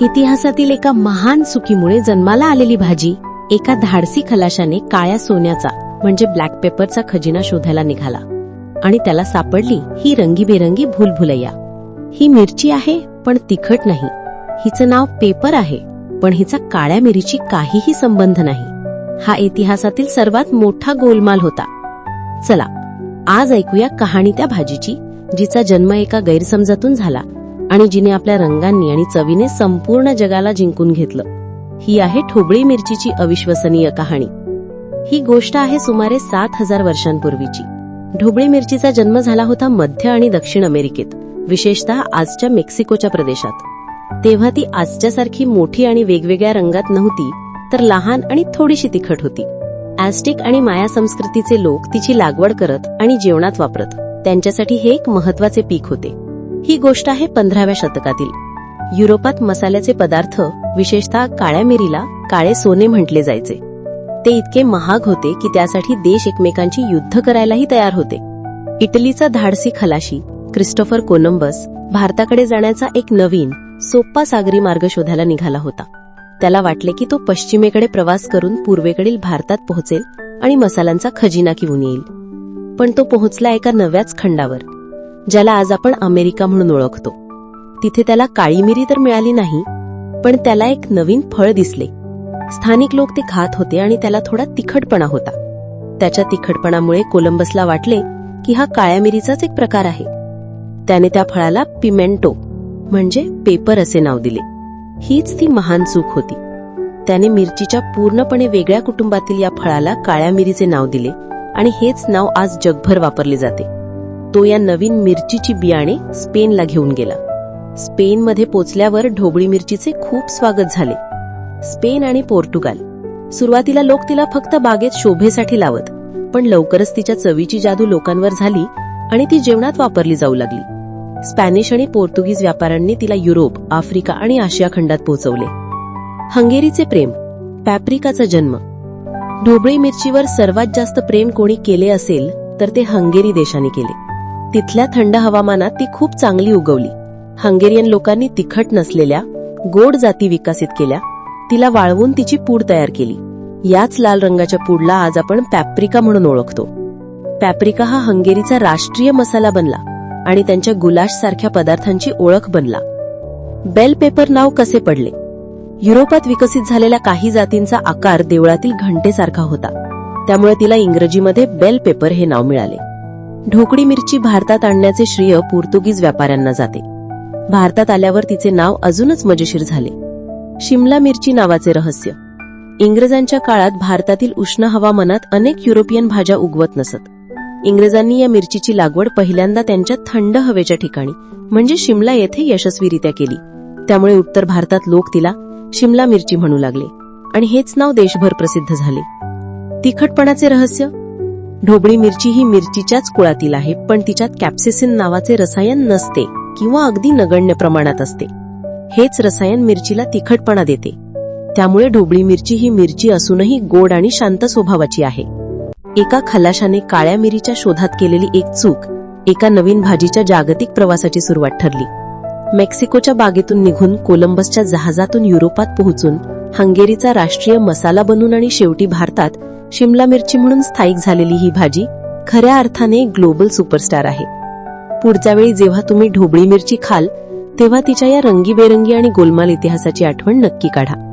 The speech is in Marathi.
इतिहासातील एका महान चुकीमुळे जन्माला आलेली भाजी एका धाडसी खलाशाने काळ्या सोन्याचा म्हणजे ब्लॅक पेपरचा खजिना शोधायला निघाला. आणि त्याला सापडली ही रंगीबेरंगी भूलभुलैया. ही मिरची आहे पण तिखट नाही. हिचं नाव पेपर आहे पण हिचा काळ्या मिरीची काहीही संबंध नाही. हा इतिहासातील सर्वात मोठा गोलमाल होता. चला आज ऐकूया कहाणी त्या भाजीची. जिचा जन्म एका गैरसमजातून झाला आणि जिने आपल्या रंगांनी आणि चवीने संपूर्ण जगाला जिंकून घेतलं. ही आहे ठोबळी मिरचीची अविश्वसनीय कहाणी. ही गोष्ट आहे सुमारे सात हजार वर्षांपूर्वीची. ढोबळी मिरचीचा जन्म झाला होता मध्य आणि दक्षिण अमेरिकेत विशेषतः आजच्या मेक्सिकोच्या प्रदेशात. तेव्हा ती आजच्यासारखी मोठी आणि वेगवेगळ्या रंगात नव्हती तर लहान आणि थोडीशी तिखट होती. ऍस्टिक आणि माया संस्कृतीचे लोक तिची लागवड करत आणि जेवणात वापरत. त्यांच्यासाठी हे एक महत्त्वाचे पीक होते. ही गोष्ट आहे पंधराव्या शतकातील. युरोपात मसाल्याचे पदार्थ विशेषतः काळ्या मिरीला काळे सोने म्हटले जायचे. ते इतके महाग होते की त्यासाठी देश एकमेकांची युद्ध करायलाही तयार होते. इटलीचा धाडसी खलाशी क्रिस्टोफर कोलंबस भारताकडे जाण्याचा एक नवीन सोप्पा सागरी मार्ग शोधायला निघाला होता. त्याला वाटले की तो पश्चिमेकडे प्रवास करून पूर्वेकडील भारतात पोहोचेल आणि मसाल्यांचा खजिना घेऊन येईल. पण तो पोहोचला एका नव्याच खंडावर ज्याला आज आपण अमेरिका म्हणून ओळखतो. तिथे त्याला काळी मिरी तर मिळाली नाही पण त्याला एक नवीन फळ दिसले. स्थानिक लोक ते खात होते आणि त्याला थोडा तिखटपणा होता. त्याच्या तिखटपणामुळे कोलंबसला वाटले की हा काळ्या मिरीचाच एक प्रकार आहे. त्याने त्या फळाला पिमेंटो म्हणजे पेपर असे नाव दिले. हीच ती महान चूक होती. त्याने मिरचीच्या पूर्णपणे वेगळ्या कुटुंबातील या फळाला काळ्या मिरीचे नाव दिले. आणि हेच नाव आज जगभर वापरले जाते. तो या नवीन मिरचीची बियाणे स्पेनला घेऊन गेला. स्पेनमध्ये पोचल्यावर ढोबळी मिरचीचे खूप स्वागत झाले. स्पेन आणि पोर्तुगाल. सुरुवातीला लोक तिला फक्त बागेत शोभेसाठी लावत पण लवकरच तिच्या चवीची जादू लोकांवर झाली आणि ती जेवणात वापरली जाऊ लागली. स्पॅनिश आणि पोर्तुगीज व्यापाऱ्यांनी तिला युरोप आफ्रिका आणि आशिया खंडात पोहोचवले हंगेरीचे प्रेम पॅप्रिकाचा जन्म. ढोबळी मिरचीवर सर्वात जास्त प्रेम कोणी केले असेल तर ते हंगेरी देशाने केले. तिथल्या थंड हवामानात ती खूप चांगली उगवली. हंगेरियन लोकांनी तिखट नसलेल्या गोड जाती विकसित केल्या तिला वाळवून तिची पूड तयार केली. याच लाल रंगाच्या पूडला आज आपण पॅप्रिका म्हणून ओळखतो. पॅप्रिका हा हंगेरीचा राष्ट्रीय मसाला बनला आणि त्यांच्या गुलाश सारख्या पदार्थांची ओळख बनला. बेल पेपर नाव कसे पडले? युरोपात विकसित झालेल्या काही जातींचा आकार देवळातील घंटेसारखा होता. त्यामुळे तिला इंग्रजीमध्ये बेल पेपर हे नाव मिळाले. ढोकळी मिरची भारतात आणण्याचे श्रेय पोर्तुगीज व्यापाऱ्यांना जाते. भारतात आल्यावर तिचे नाव अजूनच मजेशीर झाले. शिमला मिरची नावाचे रहस्य. इंग्रजांच्या काळात भारतातील उष्ण हवामानात अनेक युरोपियन भाज्या उगवत नसत. इंग्रजांनी या मिरचीची लागवड पहिल्यांदा त्यांच्या थंड हवेच्या ठिकाणी म्हणजे शिमला येथे यशस्वीरित्या केली. त्यामुळे उत्तर भारतात लोक तिला शिमला मिरची म्हणू लागले. आणि हेच नाव देशभर प्रसिद्ध झाले. तिखटपणाचे रहस्य? ढोबळी मिरची ही मिरचीच्याच कुळातील आहे पण तिच्यात कॅप्सेसिन नावाचे रसायन नसते किंवा अगदी नगण्य प्रमाणात असते. हेच रसायन मिरचीला तिखटपणा देते. त्यामुळे ढोबळी मिरची ही मिरची असूनही गोड आणि शांत स्वभावाची आहे. एका खलाशाने काळ्या मिरीच्या शोधात केलेली एक चूक एका नवीन भाजीच्या जागतिक प्रवासाची सुरुवात ठरली. मेक्सिकोच्या बागेतून निघून कोलंबसच्या जहाजातून युरोपात पोहोचून हंगेरीचा राष्ट्रीय मसाला बनून आणि शेवटी भारतात शिमला मिरची म्हणून स्थायिक झालेली ही भाजी खऱ्या अर्थाने ग्लोबल सुपरस्टार आहे. पुढच्या वेळी जेव्हा तुम्ही ढोबळी मिरची खाल तेव्हा तिच्या या रंगीबेरंगी आणि गोलमाल इतिहासाची आठवण नक्की काढा.